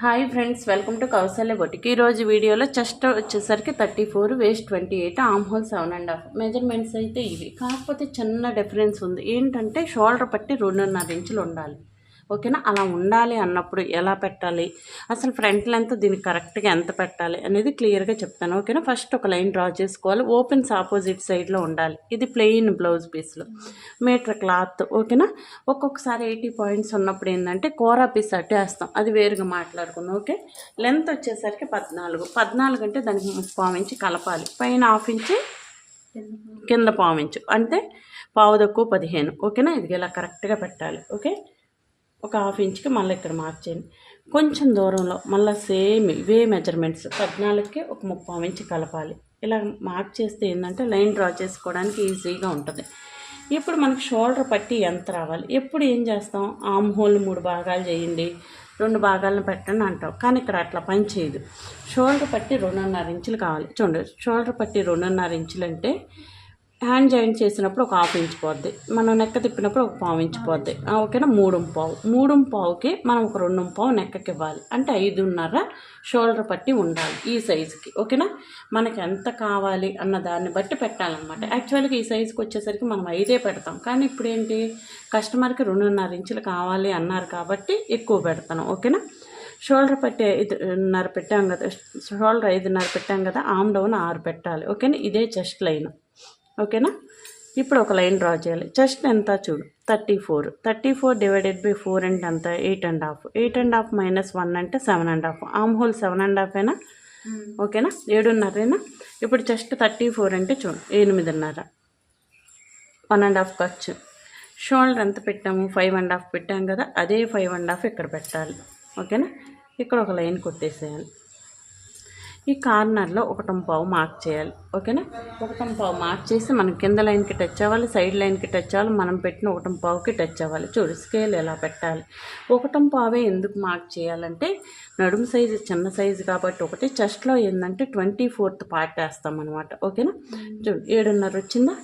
Hi friends welcome to Kaushalya boutique ఈరోజు వీడియోలో chest వచ్చేసరికి thirty four waist twenty eight armhole seven and half measurements అయితే ఇవి. కాకపోతే చిన్న డిఫరెన్స్ ఉంది. ఏంటంటే షోల్డర్ పట్టి రెండున్నర ఇంచులు ఉండాలి. ఓకేనా? అలా ఉండాలి అన్నప్పుడు ఎలా పెట్టాలి? అసలు ఫ్రంట్ లెంత్ దీనికి కరెక్ట్గా ఎంత పెట్టాలి అనేది క్లియర్గా చెప్తాను ఓకేనా? ఫస్ట్ ఒక లైన్ డ్రా చేసుకోవాలి. ఓపెన్స్ ఆపోజిట్ సైడ్లో ఉండాలి. ఇది ప్లెయిన్ బ్లౌజ్ పీస్లో. మీటర్ క్లాత్ ఓకేనా? ఒక్కొక్కసారి ఎయిటీ పాయింట్స్ ఉన్నప్పుడు ఏంటంటే కోరా పీస్ అట్టేస్తాం అది వేరుగా మాట్లాడుకున్నాం ఓకే? లెంత్ వచ్చేసరికి పద్నాలుగు. పద్నాలుగు అంటే దానికి ముప్పావు ఇంచి కలపాలి. పైన హాఫ్ ఇంచి కింద పావు ఇంచు. అంటే పావు తక్కువ పదిహేను ఓకేనా? ఇది ఇలా కరెక్ట్గా పెట్టాలి ఓకే? ఒక హాఫ్ ఇంచ్కి మళ్ళీ ఇక్కడ మార్చేయండి కొంచెం దూరంలో మళ్ళీ సేమ్ ఇవే మెజర్మెంట్స్ పద్నాలుగుకి ఒక ముప్పావు ఇంచ్ కలపాలి. ఇలా మార్క్ చేస్తే ఏంటంటే లైన్ డ్రా చేసుకోవడానికి ఈజీగా ఉంటుంది. ఇప్పుడు మనకి షోల్డర్ పట్టి ఎంత రావాలి? ఎప్పుడు ఏం చేస్తాం? ఆమ్ హోల్ మూడు భాగాలు చేయండి రెండు భాగాలను పెట్టండి అంటాం. కానీ ఇక్కడ అట్లా పని చేయదు. షోల్డర్ పట్టి రెండున్నర ఇంచులు కావాలి. చూడండి షోల్డర్ పట్టి రెండున్నర ఇంచులు అంటే హ్యాండ్ జాయింట్ చేసినప్పుడు ఒక హాఫ్ ఇంచ్ పోద్ది. మనం నెక్క తిప్పినప్పుడు ఒక పావు ఇంచ్ పోద్ది. ఓకేనా? మూడు పావు. మూడు పావుకి మనం ఒక రెండు పావు నెక్కకి ఇవ్వాలి అంటే ఐదున్నర షోల్డర్ పట్టి ఉండాలి ఈ సైజుకి. ఓకేనా? మనకి ఎంత కావాలి అన్న దాన్ని బట్టి పెట్టాలన్నమాట. యాక్చువల్గా ఈ సైజుకి వచ్చేసరికి మనం ఐదే పెడతాం. కానీ ఇప్పుడు ఏంటి కస్టమర్కి రెండున్నర ఇంచులు కావాలి అన్నారు కాబట్టి ఎక్కువ పెడతాను. ఓకేనా? షోల్డర్ పట్టి ఐదున్నర పెట్టాం కదా షోల్డర్ ఐదున్నర పెట్టాం కదా ఆమ్ డౌన్ ఆరు పెట్టాలి. ఓకేనా? ఇదే చెస్ట్ లైన్. ఓకేనా? ఇప్పుడు ఒక లైన్ డ్రా చేయాలి. చెస్ట్ ఎంత చూడు. Thirty four. Thirty four divided by four అంటే ఎంత? Eight and half. Eight and half minus one అంటే seven and half. Armhole seven and half అయినా ఓకేనా? ఏడున్నరేనా? ఇప్పుడు చెస్ట్ థర్టీ ఫోర్ అంటే చూడు. ఎనిమిదిన్నర. వన్ అండ్ హాఫ్ ఖర్చు. షోల్డర్ ఎంత పెట్టాము? ఫైవ్ అండ్ హాఫ్ పెట్టాం కదా. అదే ఫైవ్ అండ్ హాఫ్ ఇక్కడ పెట్టాలి? ఓకేనా? ఇక్కడ ఒక లైన్ కొట్టేసేయాలి. ఈ కార్నర్లో ఒకటం పావు మార్క్ చేయాలి. ఓకేనా? ఒకటం పావు మార్క్ చేసి మనం కింద లైన్కి టచ్ అవ్వాలి సైడ్ లైన్కి టచ్ అవ్వాలి మనం పెట్టిన ఒకటం పావుకి టచ్ అవ్వాలి. చూడు స్కేల్ ఎలా పెట్టాలి. ఒకటం పావే ఎందుకు మార్క్ చేయాలంటే నడుము సైజు చిన్న సైజు కాబట్టి ఒకటి చెస్ట్లో ఏంటంటే ట్వంటీ ఫోర్త్ పార్ట్ వేస్తాం అనమాట ఓకేనా? చూడు ఏడున్నర వచ్చిందా?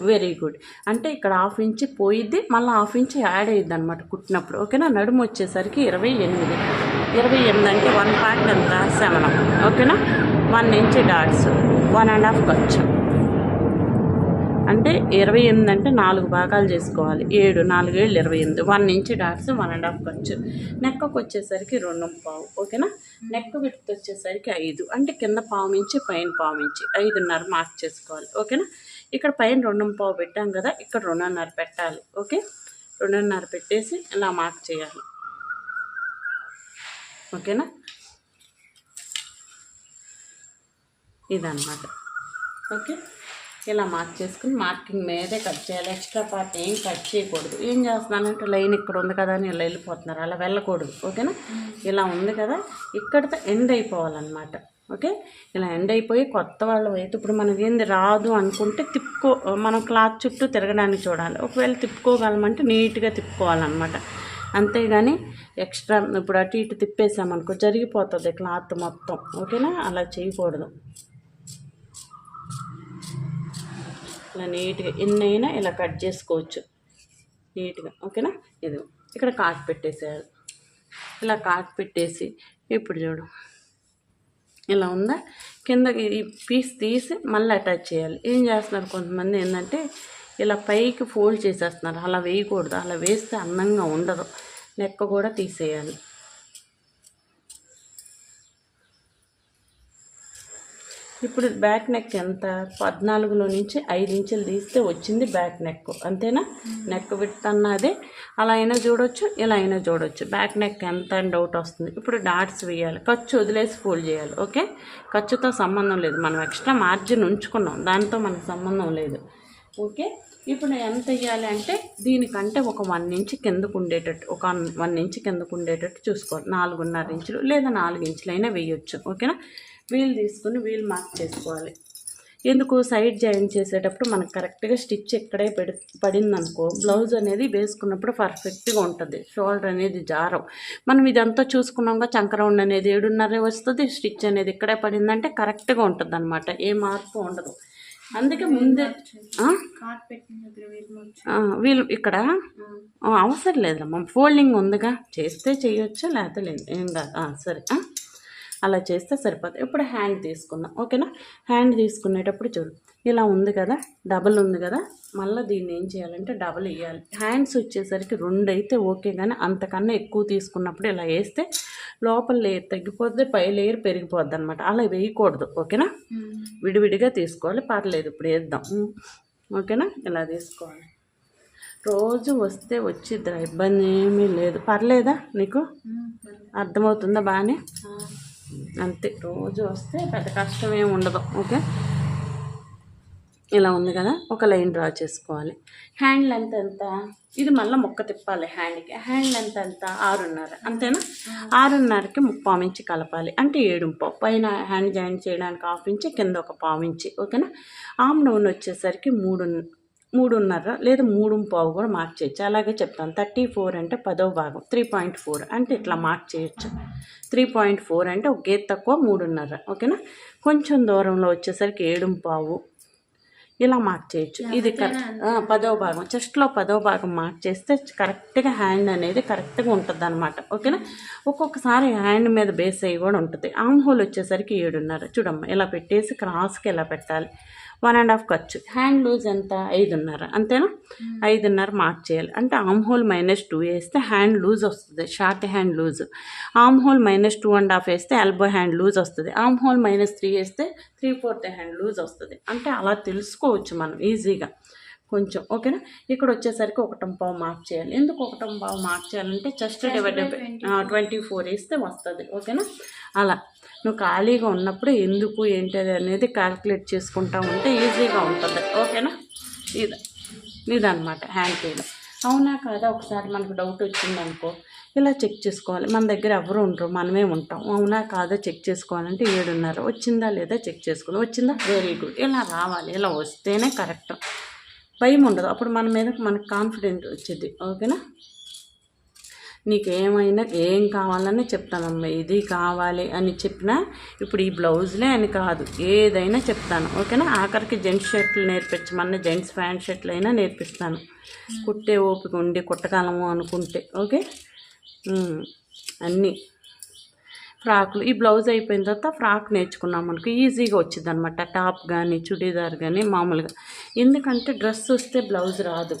Very good. అంటే ఇక్కడ హాఫ్ ఇంచ్ పోయిద్ది మళ్ళీ హాఫ్ ఇంచ్ యాడ్ అయ్యిద్ది అనమాట కుట్టినప్పుడు. ఓకేనా? నడుము వచ్చేసరికి ఇరవై ఎనిమిది. ఇరవై ఎనిమిది అంటే వన్ పాయింట్ ఎంత సెవెన్ ఓకేనా one inch dots one and half ఖర్చు అంటే ఇరవై ఎనిమిది అంటే నాలుగు భాగాలు చేసుకోవాలి. ఏడు నాలుగు ఏళ్ళు ఇరవై ఎనిమిది. One inch dots one and half ఖర్చు నెక్కకు వచ్చేసరికి రెండు పావు. ఓకేనా? నెక్ విడ్త్ వచ్చేసరికి ఐదు. అంటే కింద పావు ఇంచి పైన పావు ఇంచి. ఐదున్నర మార్క్ చేసుకోవాలి. ఓకేనా? ఇక్కడ పైన రెండు పావు పెట్టాం కదా ఇక్కడ రెండున్నర పెట్టాలి. ఓకే? రెండున్నర పెట్టేసి ఇలా మార్క్ చేయాలి. ఓకేనా? ఇదన్నమాట. ఓకే? ఇలా మార్క్ చేసుకుని మార్కింగ్ మీదే కట్ చేయాలి. ఎక్స్ట్రా పార్ట్ ఏం కట్ చేయకూడదు. ఏం చేస్తున్నానంటే లైన్ ఇక్కడ ఉంది కదా అని ఇలా వెళ్ళిపోతున్నారు. అలా వెళ్ళకూడదు. ఓకేనా? ఇలా ఉంది కదా? ఇక్కడితో ఎండ్ అయిపోవాలన్నమాట. ఓకే? ఇలా ఎండ్ అయిపోయి కొత్త వాళ్ళు అయితే ఇప్పుడు మనకి ఏంది రాదు అనుకుంటే తిప్పుకో మనం క్లాత్ చుట్టూ తిరగడానికి చూడాలి. ఒకవేళ తిప్పుకోగలమంటే నీట్గా తిప్పుకోవాలన్నమాట. అంతేగాని ఎక్స్ట్రా ఇప్పుడు అటు ఇటు తిప్పేసామనుకో జరిగిపోతుంది క్లాత్ మొత్తం. ఓకేనా? అలా చేయకూడదు. ఇలా నీట్గా ఎన్నైనా ఇలా కట్ చేసుకోవచ్చు. నీట్గా. ఓకేనా? ఇది ఇక్కడ కాట్ పెట్టేసేయాలి ఇలా కాట్ పెట్టేసి ఇప్పుడు చూడు. ఇలా ఉందా? కిందకి ఈ పీస్ తీసి మళ్ళీ అటాచ్ చేయాలి. ఏం చేస్తున్నారు కొంతమంది ఏంటంటే ఇలా పైకి ఫోల్డ్ చేసేస్తున్నారు. అలా వేయకూడదు. అలా వేస్తే అందంగా ఉండదు. నెక్క కూడా తీసేయాలి. ఇప్పుడు బ్యాక్ నెక్ ఎంత? పద్నాలుగులో నుంచి ఐదు ఇంచులు తీస్తే వచ్చింది బ్యాక్ నెక్. అంతేనా? నెక్ అన్నదే అలా అయినా చూడొచ్చు ఇలా అయినా చూడొచ్చు. బ్యాక్ నెక్ ఎంత అని డౌట్ వస్తుంది. ఇప్పుడు డాట్స్ వేయాలి. ఖర్చు వదిలేసి ఫోల్డ్ చేయాలి. ఓకే? ఖర్చుతో సంబంధం లేదు. మనం ఎక్స్ట్రా మార్జిన్ ఉంచుకున్నాం. దాంతో మనకు సంబంధం లేదు. ఓకే ఇప్పుడు ఎంత వేయాలి అంటే దీనికంటే ఒక వన్ ఇంచ్ కిందకు ఉండేటట్టు ఒక వన్ ఇంచ్ కిందకు ఉండేటట్టు చూసుకోవాలి. నాలుగున్నర ఇంచులు లేదా నాలుగు ఇంచులైనా వేయొచ్చు ఓకేనా? వీల్ తీసుకుని వీల్ మార్క్ చేసుకోవాలి. ఎందుకు? సైడ్ జాయిన్ చేసేటప్పుడు మనకు కరెక్ట్గా స్టిచ్ ఎక్కడే పెడి పడిందనుకో బ్లౌజ్ అనేది వేసుకున్నప్పుడు పర్ఫెక్ట్గా ఉంటుంది. షోల్డర్ అనేది జారం మనం ఇదంతా చూసుకున్నాక చంకరౌండ్ అనేది ఏడున్నర వస్తుంది స్టిచ్ అనేది ఇక్కడే పడిందంటే కరెక్ట్గా ఉంటుంది అనమాట ఏ మార్పు ఉండదు. అందుకే ముందే వీళ్ళు ఇక్కడ? అవసరం లేదమ్మా ఫోల్డింగ్ ఉందిగా. చేస్తే చేయొచ్చు లేకపోతే లేదు. ఏం కాదు. సరే? అలా చేస్తే సరిపోతుంది ఇప్పుడు హ్యాండ్ తీసుకుందాం. ఓకేనా? హ్యాండ్ తీసుకునేటప్పుడు చూడు ఇలా ఉంది కదా డబల్ ఉంది కదా మళ్ళీ దీన్ని ఏం చేయాలంటే డబల్ వేయాలి. హ్యాండ్స్ వచ్చేసరికి రెండు అయితే ఓకే కానీ అంతకన్నా ఎక్కువ తీసుకున్నప్పుడు ఇలా వేస్తే లోపల లేయర్ తగ్గిపోద్ది పై లేయర్ పెరిగిపోద్ది అనమాట అలా వేయకూడదు ఓకేనా? విడివిడిగా తీసుకోవాలి పర్లేదు ఇప్పుడు వేద్దాం. ఓకేనా? ఇలా తీసుకోవాలి. రోజు వస్తే వచ్చిద్దిరా ఇబ్బంది ఏమీ లేదు. పర్లేదా నీకు? అర్థమవుతుందా బాగానే అంతే. రోజు వస్తే పెద్ద కష్టం ఏమి ఉండదు ఓకే? ఇలా ఉంది కదా ఒక లైన్ డ్రా చేసుకోవాలి. హ్యాండ్ లెంత్ ఎంత? ఇది మళ్ళీ మొక్క తిప్పాలి హ్యాండ్కి. హ్యాండ్ లెంత్ ఎంత? ఆరున్నర. అంతేనా? ఆరున్నరకి ముప్పావు ఇంచి కలపాలి. అంటే ఏడు పావు పైన హ్యాండ్ జాయిన్ చేయడానికి హాఫ్ ఇంచి కింద ఒక పావు ఇంచి ఓకేనా? ఆమ్ నూనె వచ్చేసరికి మూడు మూడున్నర లేదా మూడు పావు కూడా మార్క్ చేయొచ్చు. అలాగే చెప్తాను. థర్టీ ఫోర్ అంటే పదో భాగం. త్రీ పాయింట్ ఫోర్ అంటే ఇట్లా మార్క్ చేయొచ్చు. త్రీ పాయింట్ ఫోర్ అంటే ఒక గేట్ తక్కువ మూడున్నర. ఓకేనా? కొంచెం దూరంలో వచ్చేసరికి ఏడు పావు. ఇలా మార్క్ చేయొచ్చు. ఇది కరెక్ట్ పదో భాగం. చెస్ట్లో పదో భాగం మార్క్ చేస్తే కరెక్ట్గా హ్యాండ్ అనేది కరెక్ట్గా ఉంటుంది అనమాట ఓకేనా ఒక్కొక్కసారి హ్యాండ్ మీద బేస్ అయ్యి కూడా ఉంటుంది. ఆమ్ హోల్ వచ్చేసరికి ఏడున్నర. చూడమ్మా ఇలా పెట్టేసి క్రాస్కి ఇలా పెట్టాలి? వన్ అండ్ హాఫ్ ఖర్చు హ్యాండ్ లూజ్ ఎంత? ఐదున్నర. అంతేనా? ఐదున్నర మార్క్ చేయాలి. అంటే ఆమ్ హోల్ మైనస్ టూ వేస్తే హ్యాండ్ లూజ్ వస్తుంది. Short hand loose armhole minus two and half వేస్తే ఎల్బో హ్యాండ్ లూజ్ వస్తుంది. ఆమ్ హోల్ మైనస్ త్రీ వేస్తే త్రీ ఫోర్త్ హ్యాండ్ లూజ్ వస్తుంది. అంటే అలా తెలుసుకోవచ్చు మనం ఈజీగా. కొంచెం ఓకేనా? ఇక్కడ వచ్చేసరికి ఒకటం పావు మార్క్ చేయాలి. ఎందుకు ఒకటం పావు మార్క్ చేయాలంటే చెస్ట్ డివైడ్ ట్వంటీ ఫోర్ వేస్తే వస్తుంది ఓకేనా? అలా. నువ్వు ఖాళీగా ఉన్నప్పుడు ఎందుకు ఏంటది అనేది క్యాల్కులేట్ చేసుకుంటా ఉంటే ఈజీగా ఉంటుంది ఓకేనా? ఇది ఇదనమాట హ్యాండ్ చేయడం అవునా కాదా? ఒకసారి మనకు డౌట్ వచ్చిందనుకో. ఇలా చెక్ చేసుకోవాలి. మన దగ్గర ఎవరు ఉండరు. మనమే ఉంటాం. అవునా? కాదా? చెక్ చేసుకోవాలంటే ఏడున్నర వచ్చిందా లేదా చెక్ చేసుకోవాలి. వచ్చిందా? Very good. ఇలా రావాలి. ఇలా వస్తేనే కరెక్ట్. భయం ఉండదు. అప్పుడు మన మీద మనకు కాన్ఫిడెంట్ వచ్చింది. ఓకేనా? నీకు ఏమైనా ఏం కావాలని చెప్తానమ్మా. ఇది కావాలి అని చెప్పినా ఇప్పుడు ఈ బ్లౌజ్లే అని కాదు. ఏదైనా చెప్తాను. ఓకేనా? ఆఖరికి జెంట్స్ షర్ట్లు నేర్పించమన్నా జెంట్స్ ప్యాంట్ షర్ట్లు అయినా నేర్పిస్తాను. కుట్టే ఓపిక ఉండి కుట్టగలము అనుకుంటే. ఓకే? అన్నీ. ఫ్రాక్లు. ఈ బ్లౌజ్ అయిపోయిన తర్వాత ఫ్రాక్ నేర్చుకున్నాం మనకు. ఈజీగా వచ్చింది అనమాట టాప్ కానీ చుడీదార్ కానీ మామూలుగా. ఎందుకంటే డ్రెస్ వస్తే బ్లౌజ్ రాదు.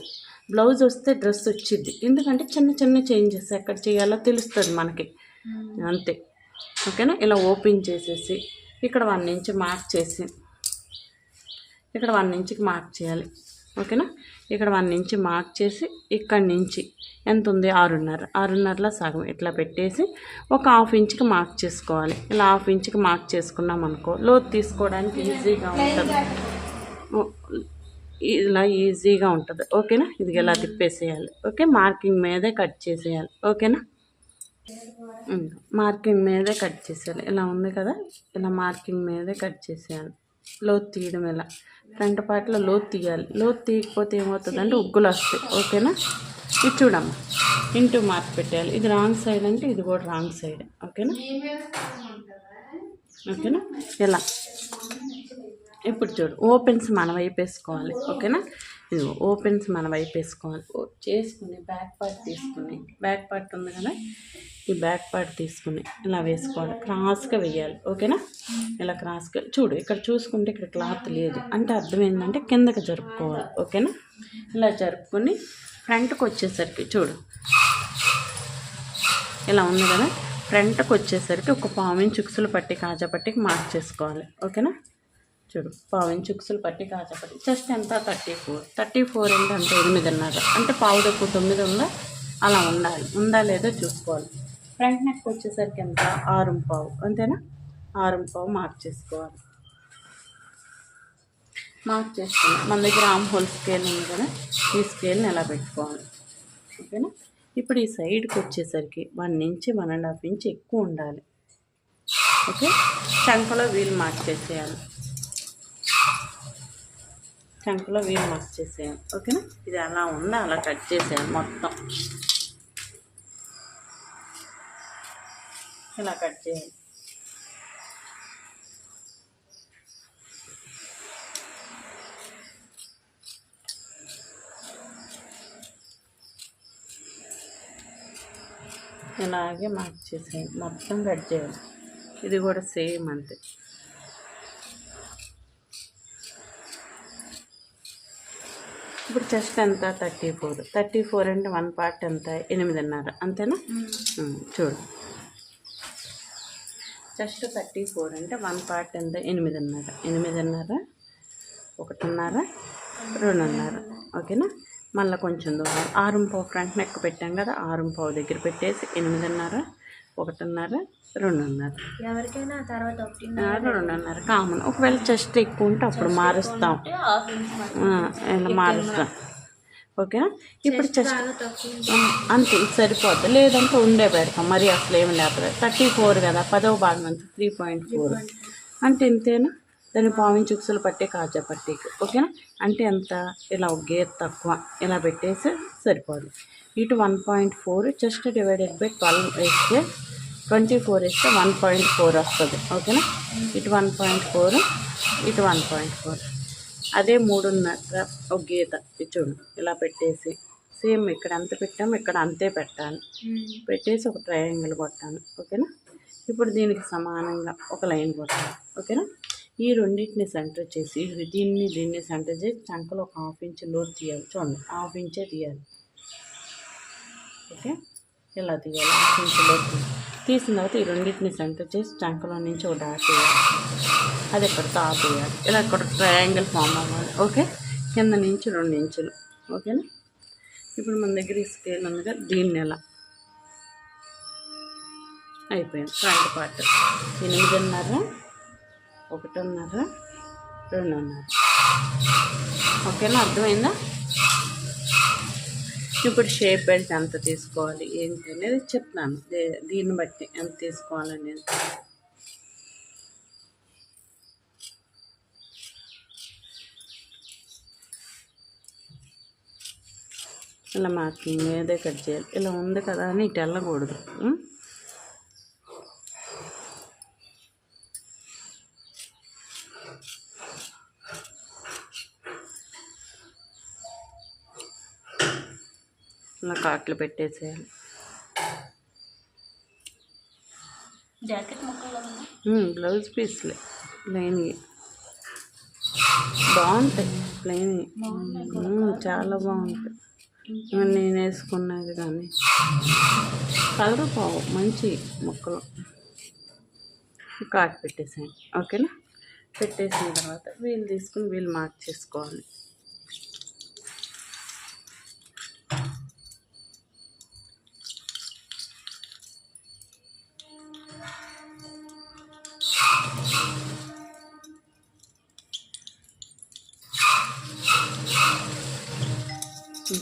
బ్లౌజ్ వస్తే డ్రెస్ వచ్చింది ఎందుకంటే చిన్న చిన్న చేంజెస్ ఎక్కడ చేయాలో తెలుస్తుంది మనకి. అంతే. ఓకేనా? ఇలా ఓపెన్ చేసేసి ఇక్కడ వన్ ఇంచ్ మార్క్ చేసి ఇక్కడ వన్ ఇంచ్కి మార్క్ చేయాలి. ఓకేనా? ఇక్కడ వన్ ఇంచ్ మార్క్ చేసి ఇక్కడి నుంచి ఎంత ఉంది? ఆరున్నర. ఆరున్నరలో సగం. ఇట్లా పెట్టేసి ఒక హాఫ్ ఇంచ్కి మార్క్ చేసుకోవాలి. ఇలా హాఫ్ ఇంచ్కి మార్క్ చేసుకున్నాం అనుకో లోతు తీసుకోవడానికి ఈజీగా ఉంటుంది. ఇలా ఈజీగా ఉంటుంది. ఓకేనా? ఇది ఇలా తిప్పేసేయాలి. ఓకే? మార్కింగ్ మీదే కట్ చేసేయాలి. ఓకేనా? మార్కింగ్ మీదే కట్ చేసేయాలి. ఇలా ఉంది కదా? ఇలా మార్కింగ్ మీదే కట్ చేసేయాలి. లోతు తీయడం ఎలా? ఫ్రంట్ పార్ట్లో లోతు తీయాలి. లోతు తీయకపోతే ఏమవుతుందంటే ఉగ్గులు వస్తాయి. ఓకేనా? ఇది చూడమ్మా. ఇంటూ మార్క్ పెట్టేయాలి. ఇది రాంగ్ సైడ్ అంటే ఇది కూడా రాంగ్ సైడ్. ఓకేనా? ఓకేనా? ఎలా? ఇప్పుడు చూడు. ఓపెన్స్ మన వైపు వేసుకోవాలి. ఓకేనా? ఇది ఓపెన్స్ మన వైపు వేసుకోవాలి. ఓ- చేసుకుని బ్యాక్ పార్ట్ తీసుకుని. బ్యాక్ పార్ట్ ఉంది కదా? ఈ బ్యాక్ పార్ట్ తీసుకుని ఇలా వేసుకోవాలి. క్రాస్గా వేయాలి. ఓకేనా? ఇలా క్రాస్గా చూడు ఇక్కడ చూసుకుంటే ఇక్కడ క్లాత్ లేదు. అంటే అర్థం ఏంటంటే కిందకి జరుపుకోవాలి. ఓకేనా? ఇలా జరుపుకొని ఫ్రంట్కి వచ్చేసరికి చూడు. ఇలా ఉంది కదా? ఫ్రంట్కి వచ్చేసరికి ఒక పావిన్ చుక్సులు పట్టి కాజా పట్టికి మార్క్ చేసుకోవాలి. ఓకేనా? చూడు పావిన్ చుక్సులు పట్టి కాజా పట్టి. జస్ట్ ఎంత? Thirty four. థర్టీ ఫోర్ అంటే అంత ఎనిమిదిన్నర. అంటే పావు తక్కువ తొమ్మిది ఉందా? అలా ఉండాలి. ఉందా లేదో చూసుకోవాలి. ఫ్రంట్ నెక్ వచ్చేసరికి ఎంత? ఆరుం పావు. అంతేనా? ఆరుం పావు మార్క్ చేసుకోవాలి. మార్క్ చేసుకోవాలి. మన దగ్గర ఆమ్ హోల్ స్కేల్ ఉంది కదా ఈ స్కేల్ని ఎలా పెట్టుకోవాలి? ఓకేనా? ఇప్పుడు ఈ సైడ్కి వచ్చేసరికి one inch one and half inch ఎక్కువ ఉండాలి. ఓకే? చంకలో వీల్ మార్క్ చేసేయాలి. చంకలో వీల్ మార్క్ చేసేయాలి. ఓకేనా? ఇది అలా ఉందా? అలా కట్ చేసేయాలి మొత్తం. ఇలా కట్ చేయండి ఇలాగే మార్క్ చేసే మొత్తం కట్ చేయాలి. ఇది కూడా సేమ్ అంతే. ఇప్పుడు చెస్ట్ ఎంత? Thirty four. థర్టీ ఫోర్ అంటే వన్ పార్ట్ ఎంత? ఎనిమిదిన్నర. అంతేనా? చూడు. చెస్ట్ థర్టీ ఫోర్ అంటే వన్ పార్ట్ ఎంత? ఎనిమిదిన్నర. ఎనిమిదిన్నర ఒకటిన్నర రెండున్నర. ఓకేనా? మళ్ళీ కొంచెం దూరం. ఆరు పావు ఫ్రంట్ నెక్ పెట్టాం కదా ఆరు పావు దగ్గర పెట్టేసి ఎనిమిదిన్నర ఒకటిన్నర రెండున్నర. ఎవరికైనా తర్వాత రెండున్నర కామన్. ఒకవేళ చెస్ట్ ఎక్కువ ఉంటే అప్పుడు మారుస్తాం. ఇలా మారుస్తాం? ఓకేనా ఇప్పుడు. అంతే ఇది సరిపోద్ది. లేదంటే ఉండే పెడతాం. మరి అసలు ఏమి లేకపోతే. థర్టీ ఫోర్ కదా పదవ భాగం అంత త్రీ పాయింట్ ఫోర్. అంటే ఇంతేనా? దాన్ని పావించి ఉక్సులు పట్టే కాజా పట్టీకి ఓకేనా? అంటే ఎంత? ఇలా ఒక గేర్ తక్కువ. ఇలా పెట్టేసి సరిపోదు ఇటు one point four just divided by twelve వేస్తే ట్వంటీ ఫోర్ వేస్తే వన్ పాయింట్ ఫోర్ వస్తుంది ఓకేనా? ఇటు వన్ పాయింట్ ఫోర్ ఇటు వన్ పాయింట్ ఫోర్. అదే మూడున్నర ఒక గీత చూడు ఇలా పెట్టేసి సేమ్ ఇక్కడ ఎంత పెట్టామో ఇక్కడ అంతే పెట్టాను పెట్టేసి ఒక ట్రయాంగిల్ కొట్టాను ఓకేనా? ఇప్పుడు దీనికి సమానంగా ఒక లైన్ కొట్టాను ఓకేనా? ఈ రెండింటిని సెంటర్ చేసి దీన్ని దీన్ని సెంటర్ చేసి చంకలో ఒక హాఫ్ ఇంచ్ లోతు తీయాలి చూడండి హాఫ్ ఇంచే తీయాలి. ఓకే? ఇలా తీయాలి హాఫ్ ఇంచ్ లోతు. తీయాలి. తీసిన తర్వాత ఈ రెండింటిని సెంటర్ చేసి చంకలో నుంచి ఒక డాట్ వేయాలి. అది ఇక్కడ టాప్ వేయాలి. ఇలా ఇక్కడ ట్రయాంగిల్ ఫామ్ అవ్వాలి. ఓకే? కింద నుంచి రెండు ఇంచులు. ఓకేనా? ఇప్పుడు మన దగ్గర ఈ స్కేల్ ఉందిగా దీన్ని ఎలా? అయిపోయింది. Front part. ఎనిమిదిన్నర ఒకటిన్నర రెండున్నర. ఓకేనా? అర్థమైందా? ఇప్పుడు షేప్ బెల్ట్ ఎంత తీసుకోవాలి ఏంటి అనేది చెప్తాను దే- దీన్ని బట్టి ఎంత తీసుకోవాలనేది. ఇలా మార్కింగ్ మీదే కట్ చేయాలి. ఇలా ఉంది కదా అని ఇటు వెళ్ళకూడదు. కాట్లు పెట్టేసేయాలి. బ్లౌజ్ పీస్లే ప్లెయిన్ బాగుంటాయి ప్లెయిన్ చాలా బాగుంటాయి. ఇవన్నీ నేను వేసుకున్నది కానీ. కలర్ బాగు మంచి మొక్కలు. కాట్ పెట్టేసాను ఓకేనా? పెట్టేసిన తర్వాత వీళ్ళు తీసుకుని వీళ్ళు మార్క్ చేసుకోవాలి.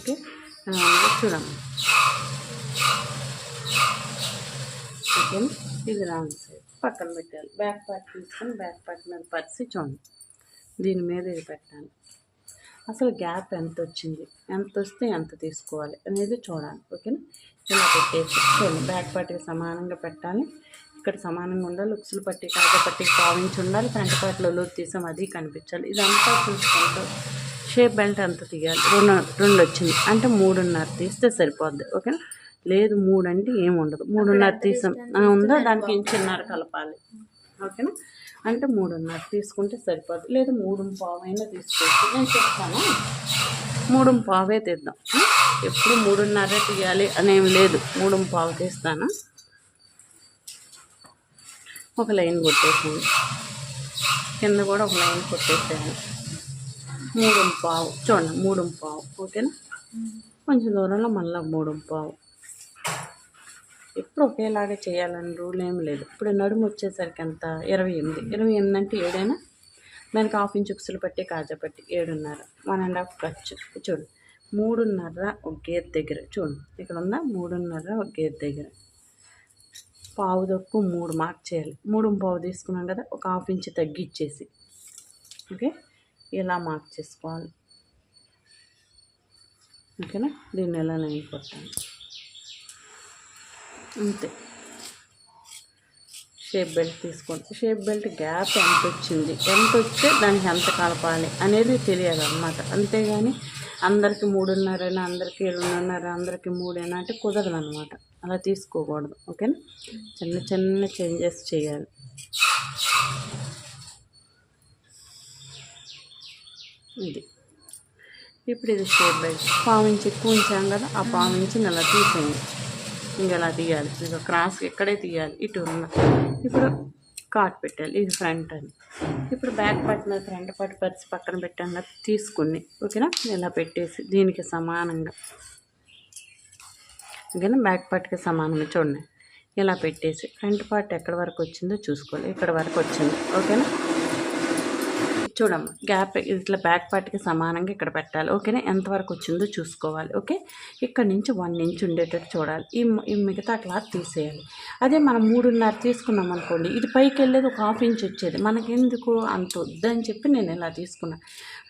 ఓకే అలాగే ఓకేనా ఇది రాంగ్ సైడ్. పక్కన పెట్టాలి. బ్యాక్ పార్ట్ తీసుకొని బ్యాక్ పార్ట్ మీద పరిచి చూడండి. దీని మీద ఇది పెట్టాలి. అసలు గ్యాప్ ఎంత వచ్చింది? ఎంత వస్తే ఎంత తీసుకోవాలి అనేది చూడాలి. ఓకేనా? ఇలా పెట్టేసి చూడండి. బ్యాక్ పార్ట్కి సమానంగా పెట్టాలి. ఇక్కడ సమానంగా ఉండాలి. ఉక్సులు పట్టి కాజా పట్టి పావించి ఉండాలి. ఫ్రంట్ పార్ట్లో లోతు తీసాం అది కనిపించాలి. ఇదంతా చూసుకుంటూ షేప్ బెల్ట్ ఎంత తీయాలి. రెండు రెండు వచ్చింది. అంటే మూడున్నర తీస్తే సరిపోద్ది. ఓకేనా? లేదు మూడు అంటే ఏమి ఉండదు. మూడున్నర తీసాం. ఉందా? దానికి ఇంచున్నర కలపాలి. ఓకేనా? అంటే మూడున్నర తీసుకుంటే సరిపోద్ది. లేదు మూడు పావు అయినా తీసుకోవచ్చు. నేను చెప్తాను. మూడు పావే తీద్దాం. ఎప్పుడు మూడున్నర తీయాలి అనేమి లేదు. మూడు పావు తీస్తాను. ఒక లైన్ కొట్టేసాను కింద కూడా ఒక లైన్ కొట్టేసాను మూడు పావు చూడండి మూడు పావు ఓకేనా? కొంచెం దూరంలో మళ్ళీ మూడు పావు ఎప్పుడు ఒకేలాగా చేయాలని రూల్ ఏం లేదు. ఇప్పుడు నడుము వచ్చేసరికి ఎంత? ఇరవై ఎనిమిది. ఇరవై ఎనిమిది అంటే ఏడైనా? దానికి హాఫ్ ఇంచ్ ఉక్సులు పట్టి కాజా పట్టి ఏడున్నర. వన్ అండ్ హాఫ్ ఖర్చు చూడు మూడున్నర ఒక గేర్ దగ్గర. చూడు ఇక్కడ ఉందా? మూడున్నర ఒక గేర్ దగ్గర. పావు దొక్కు మూడు మార్క్ చేయాలి. మూడు పావు తీసుకున్నాం కదా ఒక హాఫ్ ఇంచ్ తగ్గిచ్చేసి. ఓకే? ఇలా మార్క్ చేసుకోవాలి? ఓకేనా? దీన్ని ఎలా లైన్ కొట్టాలి? అంతే. షేప్ బెల్ట్ తీసుకోండి. షేప్ బెల్ట్ గ్యాప్ ఎంత వచ్చింది ఎంత వస్తే దానికి ఎంత కలపాలి అనేది తెలియాలి అనమాట అంతేగాని అందరికీ మూడున్నరైనా అందరికీ రెండున్నర అందరికీ మూడైనా అంటే కుదరదు అనమాట అలా తీసుకోకూడదు. ఓకేనా? చిన్న చిన్న చేంజెస్ చేయాలి. ఇది. ఇప్పుడు ఇది షేప్ బై పావు ఇంచు ఎక్కువ ఉంచాం కదా ఆ పావు ఇంచుని అలా తీసేయండి. ఇంకా అలా తీయాలి? ఇక క్రాస్ ఎక్కడే తీయాలి? ఇటు ఉన్న. ఇప్పుడు కాట్ పెట్టాలి ఇది ఫ్రంట్ అని. ఇప్పుడు బ్యాక్ పార్ట్ మీద ఫ్రంట్ పార్ట్ పరిచి పక్కన పెట్టాను తీసుకుని ఓకేనా? ఇలా పెట్టేసి దీనికి సమానంగా. ఓకేనా? బ్యాక్ పార్ట్కి సమానంగా చూడండి. ఇలా పెట్టేసి ఫ్రంట్ పార్ట్ ఎక్కడి వరకు వచ్చిందో చూసుకోవాలి. ఇక్కడ వరకు వచ్చింది. ఓకేనా? చూడమ్మా. గ్యాప్ ఇట్లా బ్యాక్ పార్ట్కి సమానంగా ఇక్కడ పెట్టాలి. ఓకేనా? ఎంతవరకు వచ్చిందో చూసుకోవాలి. ఓకే? ఇక్కడ నుంచి వన్ ఇంచ్ ఉండేటట్టు చూడాలి. ఈ ఈ మిగతా క్లాత్ తీసేయాలి. అదే మనం మూడున్నర తీసుకున్నాం అనుకోండి ఇది పైకి వెళ్ళేది ఒక హాఫ్ ఇంచ్ వచ్చేది. మనకెందుకు అంత వద్దని చెప్పి నేను ఇలా తీసుకున్నా.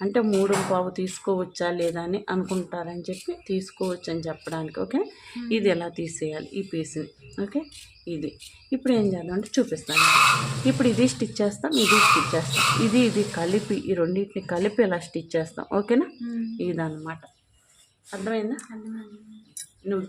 అంటే మూడు పావు తీసుకోవచ్చా లేదా అని అనుకుంటారని చెప్పి తీసుకోవచ్చు అని చెప్పడానికి ఓకే ఇది ఎలా తీసేయాలి ఈ పీస్ని? ఓకే? ఇది. ఇప్పుడు ఏం చేద్దాం అంటే చూపిస్తాను. ఇప్పుడు ఇది స్టిచ్ చేస్తాం ఇది స్టిచ్ చేస్తాం. ఇది ఇది కలిపి ఈ రెండింటిని కలిపి ఇలా స్టిచ్ చేస్తాం. ఓకేనా? ఇదన్నమాట. అర్థమైందా? అర్థమైంది. నువ్వు